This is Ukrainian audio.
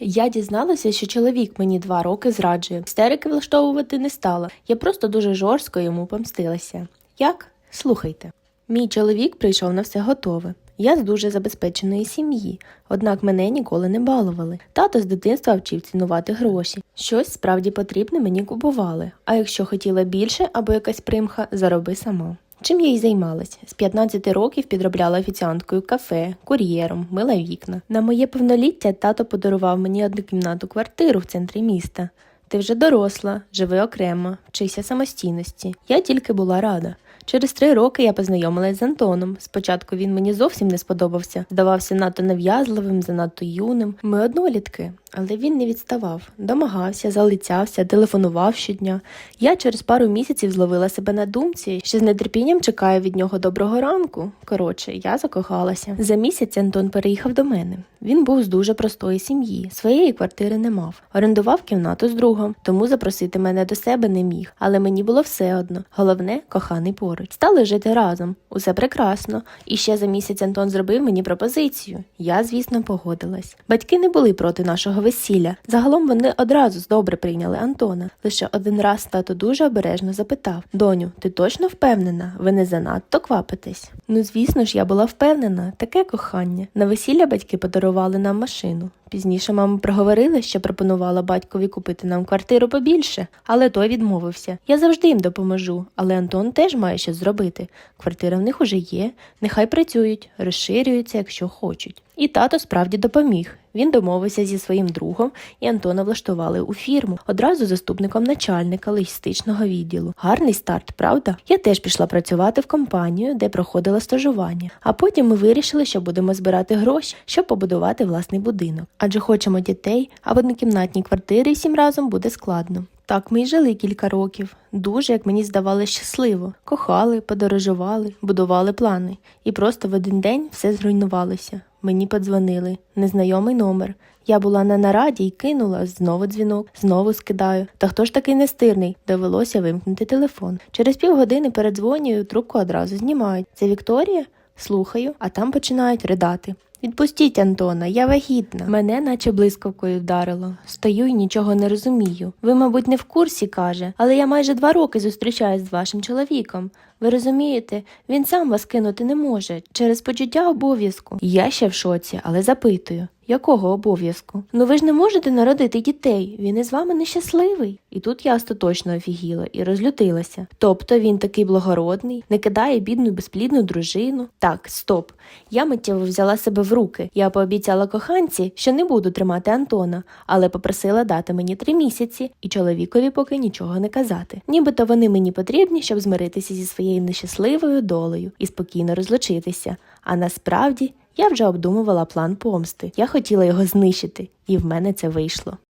Я дізналася, що чоловік мені два роки зраджує. Істерики влаштовувати не стала. Я просто дуже жорстко йому помстилася. Як? Слухайте. Мій чоловік прийшов на все готове. Я з дуже забезпеченої сім'ї, однак мене ніколи не балували. Тато з дитинства вчив цінувати гроші. Щось справді потрібне мені купували. А якщо хотіла більше або якась примха, зароби сама. Чим я й займалась? З 15 років підробляла офіціанткою кафе, кур'єром, мила вікна. На моє повноліття тато подарував мені однокімнату квартиру в центрі міста. Ти вже доросла, живи окремо, вчися самостійності. Я тільки була рада. Через три роки я познайомилась з Антоном. Спочатку він мені зовсім не сподобався, здавався надто нав'язливим, занадто юним. Ми однолітки, але він не відставав, домагався, залицявся, телефонував щодня. Я через пару місяців зловила себе на думці, що з нетерпінням чекаю від нього доброго ранку. Коротше, я закохалася. За місяць Антон переїхав до мене. Він був з дуже простої сім'ї, своєї квартири не мав. Орендував кімнату з другом, тому запросити мене до себе не міг. Але мені було все одно. Головне, коханий поруч. Стали жити разом. Усе прекрасно. І ще за місяць Антон зробив мені пропозицію. Я, звісно, погодилась. Батьки не були проти нашого весілля. Загалом вони одразу добре прийняли Антона. Лише один раз тато дуже обережно запитав: Доню, ти точно впевнена? Ви не занадто квапитесь? Ну, звісно ж, я була впевнена, таке кохання. На весілля батьки подарували нам машину. Пізніше мама проговорила, що пропонувала батькові купити нам квартиру побільше, але той відмовився. Я завжди їм допоможу, але Антон теж має щось зробити. Квартира в них уже є, нехай працюють, розширюються, якщо хочуть. І тато справді допоміг. Він домовився зі своїм другом, і Антона влаштували у фірму, одразу заступником начальника логістичного відділу. Гарний старт, правда? Я теж пішла працювати в компанію, де проходила стажування. А потім ми вирішили, що будемо збирати гроші, щоб побудувати власний будинок. Адже хочемо дітей, а в однокімнатній квартирі всім разом буде складно. Так ми й жили кілька років. Дуже, як мені здавалося, щасливо. Кохали, подорожували, будували плани. І просто в один день все зруйнувалося. Мені подзвонили. Незнайомий номер. Я була на нараді і кинула знову дзвінок, знову скидаю. Та хто ж такий нестирний? Довелося вимкнути телефон. Через півгодини передзвонюю, трубку одразу знімають. Це Вікторія? Слухаю, а там починають ридати. Відпустіть Антона, я вагітна. Мене наче блискавкою вдарило. Стою і нічого не розумію. Ви, мабуть, не в курсі, каже, але я майже два роки зустрічаюсь з вашим чоловіком. Ви розумієте, він сам вас кинути не може через почуття обов'язку. Я ще в шоці, але запитую. Якого обов'язку? Ну ви ж не можете народити дітей, він із вами нещасливий. І тут я остаточно офігіла і розлютилася. Тобто він такий благородний, не кидає бідну безплідну дружину. Так, стоп. Я миттєво взяла себе в руки. Я пообіцяла коханці, що не буду тримати Антона, але попросила дати мені три місяці і чоловікові поки нічого не казати. Нібито вони мені потрібні, щоб змиритися зі своєю нещасливою долею і спокійно розлучитися. А насправді я вже обдумувала план помсти. Я хотіла його знищити, і в мене це вийшло.